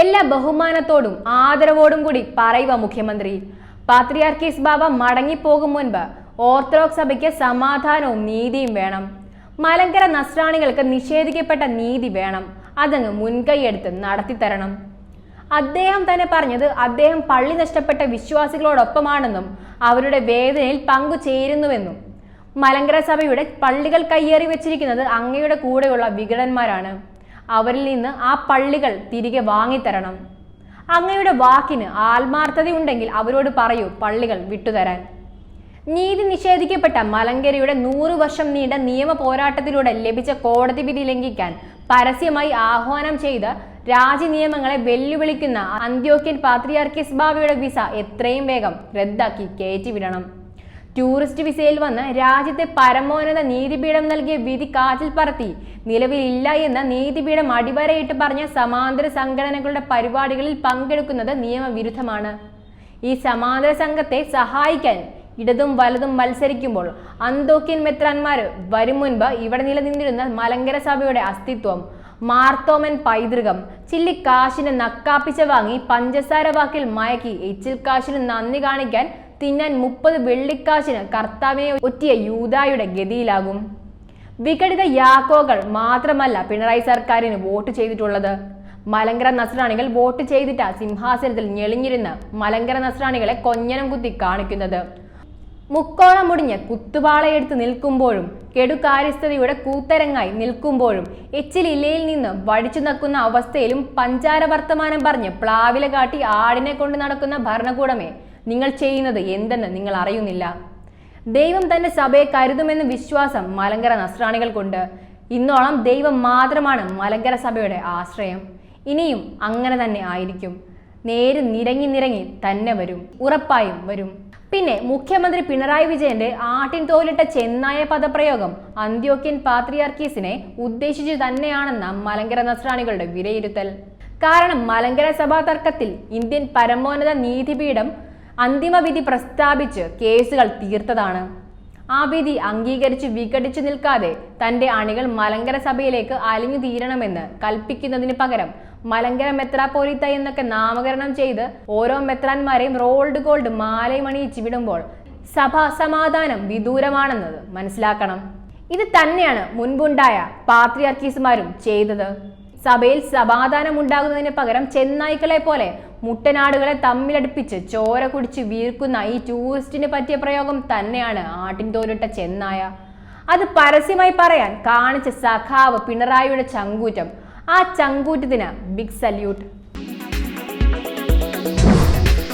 എല്ലാ ബഹുമാനത്തോടും ആദരവോടും കൂടി പറയുക മുഖ്യമന്ത്രി. പാത്രിയാർക്കീസ് ബാബ മടങ്ങിപ്പോകും മുൻപ് ഓർത്തഡോക്സ് സഭയ്ക്ക് സമാധാനവും നീതിയും വേണം. മലങ്കര നസ്രാണികൾക്ക് നിഷേധിക്കപ്പെട്ട നീതി വേണം. അതങ്ങ് മുൻകൈയെടുത്ത് നടത്തിത്തരണം. അദ്ദേഹം തന്നെ പറഞ്ഞത് അദ്ദേഹം പള്ളി നഷ്ടപ്പെട്ട വിശ്വാസികളോടൊപ്പമാണെന്നും അവരുടെ വേദനയിൽ പങ്കുചേരുന്നുവെന്നും മലങ്കര സഭയുടെ പള്ളികൾ കയ്യേറി വെച്ചിരിക്കുന്നത് അങ്ങയുടെ കൂടെയുള്ള വികടന്മാരാണ്. അവരിൽ നിന്ന് ആ പള്ളികൾ തിരികെ വാങ്ങിത്തരണം. അങ്ങയുടെ വാക്കിന് ആത്മാർത്ഥതയുണ്ടെങ്കിൽ അവരോട് പറയൂ പള്ളികൾ വിട്ടുതരാൻ. നീതി നിഷേധിക്കപ്പെട്ട മലങ്കരയുടെ നൂറു വർഷം നീണ്ട നിയമ പോരാട്ടത്തിലൂടെ ലഭിച്ച കോടതി വിധി ലംഘിക്കാൻ പരസ്യമായി ആഹ്വാനം ചെയ്ത് രാജ്യ നിയമങ്ങളെ വെല്ലുവിളിക്കുന്ന അന്ത്യോക്യൻ പാത്രിയാർക്കിസ് ബാബയുടെ വിസ എത്രയും വേഗം റദ്ദാക്കി കയറ്റിവിടണം. ടൂറിസ്റ്റ് വിസയിൽ വന്ന് രാജ്യത്തെ പരമോന്നത നീതിപീഠം നൽകിയ വിധി കാറ്റിൽ പറത്തി. നിലവിലില്ല എന്ന നീതിപീഠം അടിവരയിട്ട് പറഞ്ഞ സമാന്തര സംഘടനകളുടെ പരിപാടികളിൽ പങ്കെടുക്കുന്നത് നിയമവിരുദ്ധമാണ്. ഈ സമാന്തര സംഘത്തെ സഹായിക്കാൻ ഇടതും വലതും മത്സരിക്കുമ്പോൾ അന്തോക്യൻ മെത്രാന്മാർ വരും മുൻപ് ഇവിടെ നിലനിന്നിരുന്ന മലങ്കര സഭയുടെ അസ്തിത്വം മാർത്തോമൻ പൈതൃകം ചില്ലി കാശിന് നക്കാപ്പിച്ച വാങ്ങി പഞ്ചസാര വാക്കിൽ മയക്കി എച്ചിൽ കാശിന് നന്ദി കാണിക്കാൻ തിന്നാൻ മുപ്പത് വെള്ളിക്കാശിന് കർത്താവിനെ ഒറ്റിയ യൂതായുടെ ഗതിയിലാകും. വിഘടിത യാക്കോകൾ മാത്രമല്ല പിണറായി സർക്കാരിന് വോട്ട് ചെയ്തിട്ടുള്ളത്. മലങ്കര നസ്രാണികൾ വോട്ട് ചെയ്തിട്ട സിംഹാസനത്തിൽ ഞെളിഞ്ഞിരുന്ന് മലങ്കര നസ്രാണികളെ കൊഞ്ഞനം കുത്തി കാണിക്കുന്നത്. മുക്കോളം മുടിഞ്ഞ് കുത്തുപാളയെടുത്ത് നിൽക്കുമ്പോഴും കെടുകാര്യസ്ഥതയുടെ കൂത്തരങ്ങായി നിൽക്കുമ്പോഴും എച്ചിലില്ലയിൽ നിന്ന് വടിച്ചു നക്കുന്ന അവസ്ഥയിലും പഞ്ചാര വർത്തമാനം പറഞ്ഞ് പ്ലാവില കാട്ടി ആടിനെ കൊണ്ട് നടക്കുന്ന ഭരണകൂടമേ നിങ്ങൾ ചെയ്യുന്നത് എന്തെന്ന് നിങ്ങൾ അറിയുന്നില്ല. ദൈവം തന്റെ സഭയെ കരുതുമെന്ന വിശ്വാസം മലങ്കര നസ്രാണികൾക്കുണ്ട് ഇന്നോളം ദൈവം മാത്രമാണ് മലങ്കര സഭയുടെ ആശ്രയം. ഇനിയും അങ്ങനെ തന്നെ ആയിരിക്കും. നേര് നിരങ്ങി നിരങ്ങി തന്നെ വരും. ഉറപ്പായും വരും. പിന്നെ മുഖ്യമന്ത്രി പിണറായി വിജയന്റെ ആട്ടിൻ തോലിട്ട ചെന്നായ പദപ്രയോഗം അന്ത്യോക്യൻ പാത്രിയാർക്കീസിനെ ഉദ്ദേശിച്ചു തന്നെയാണെന്ന മലങ്കര നസ്രാണികളുടെ വിലയിരുത്തൽ. കാരണം മലങ്കര സഭാ തർക്കത്തിൽ ഇന്ത്യൻ പരമോന്നത നീതിപീഠം അന്തിമവിധി പ്രസ്താവിച്ച് കേസുകൾ തീർത്തതാണ്. ആ വിധി അംഗീകരിച്ച് വിഘടിച്ചു നിൽക്കാതെ തന്റെ അണികൾ മലങ്കര സഭയിലേക്ക് അലിഞ്ഞു തീരണമെന്ന് കൽപ്പിക്കുന്നതിന് പകരം മലങ്കര മെത്രാപ്പോലിത്ത എന്നൊക്കെ നാമകരണം ചെയ്ത് ഓരോ മെത്രാന്മാരെയും റോൾഡ് ഗോൾഡ് മാലയും അണിയിച്ച് വിടുമ്പോൾ സഭാ സമാധാനം വിദൂരമാണെന്നത് മനസ്സിലാക്കണം. ഇത് തന്നെയാണ് മുൻപുണ്ടായ പാത്രിയാർക്കീസുമാരും ചെയ്തത്. സഭയിൽ സമാധാനം ഉണ്ടാകുന്നതിന് പകരം ചെന്നായ്ക്കളെ പോലെ മുട്ടനാടുകളെ തമ്മിലടുപ്പിച്ച് ചോര കുടിച്ച് വീർക്കുന്ന ഈ ടൂറിസ്റ്റിന് പറ്റിയ പ്രയോഗം തന്നെയാണ് ആട്ടിൻതോലിട്ട ചെന്നായ. അത് പരസ്യമായി പറയാൻ കാണിച്ച സഖാവ് പിണറായിയുടെ ചങ്കൂറ്റം. ആ ചങ്കൂറ്റത്തിന് ബിഗ് സല്യൂട്ട്